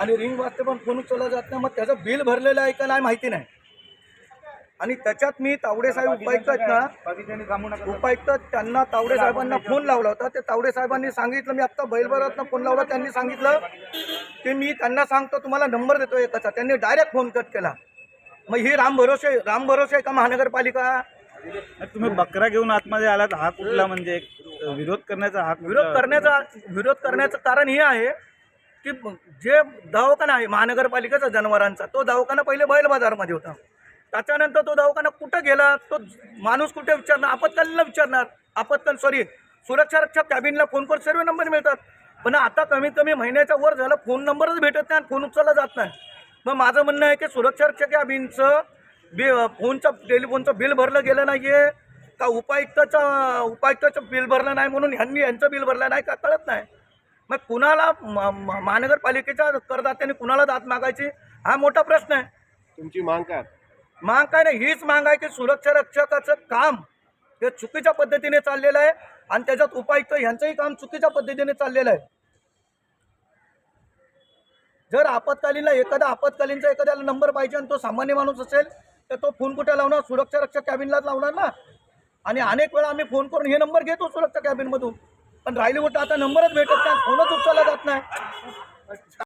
आणि रिंग वाजते पण फोन उचलला जात नाही. मग त्याचं बिल भरलेलं आहे का नाही माहिती नाही. आणि त्याच्यात मी तावडे साहेब उपायुक्त आहेत ना उपायुक्त त्यांना तावडे साहेबांना फोन लावला होता. ते तावडे साहेबांनी सांगितलं मी आत्ता बैलभरातनं फोन लावला त्यांनी सांगितलं की मी त्यांना सांगतो तुम्हाला नंबर देतो एकाचा. त्यांनी डायरेक्ट फोन कट केला. मग ही राम भरोसे राम भरोसे आहे का महानगरपालिका? तुम्ही बकरा घेऊन आतमध्ये आलात हा कुठला म्हणजे विरोध करण्याचा हा? विरोध करण्याचा विरोध करण्याचं कारण हे आहे की जे दवाखाना आहे महानगरपालिकेचा जनावरांचा तो दवाखाना पहिले बैल बाजारमध्ये होता. त्याच्यानंतर तो दवाखाना कुठं गेला? तो माणूस कुठे विचारणार? आपत्कालीनला विचारणार. आपत्काल सॉरी सुरक्षा रक्षा कॅबिनला फोन करून सर्व नंबर मिळतात. पण आता कमीत कमी महिन्याच्या वर झालं फोन नंबरच भेटत नाही आणि फोन उचलला जात नाही. मग माझं म्हणणं आहे की सुरक्षा रक्षा कॅबिनचं बि फोनचं टेलिफोनचं बिल भरलं गेलं नाही आहे का उपायुक्ताचं उपायुक्ताचं बिल भरलं नाही म्हणून ह्यांनी यांचं बिल भरलं नाही का? कळत नाही. मग कुणाला महानगरपालिकेच्या करदात्याने कुणाला दात मागायची? हा मोठा प्रश्न आहे. तुमची मांग काय? माग काय नाही हीच माग आहे की सुरक्षा रक्षकाचं काम हे चुकीच्या पद्धतीने चाललेलं आहे आणि त्याच्यात उपायुक्त ह्यांचंही काम चुकीच्या पद्धतीने चाललेलं आहे. जर आपत्कालीनला एखादा आपत्कालीनचा एखाद्याला नंबर पाहिजे आणि तो सामान्य माणूस असेल तर तो फोन कुठे लावणार? सुरक्षा रक्षक कॅबिनलाच लावणार ना? आणि अनेक वेळा आम्ही फोन करून हे नंबर घेतो सुरक्षा कॅबिनमधून. पण राहिली गोष्ट आता नंबरच भेटत नाही फोनच उचलला जात नाही.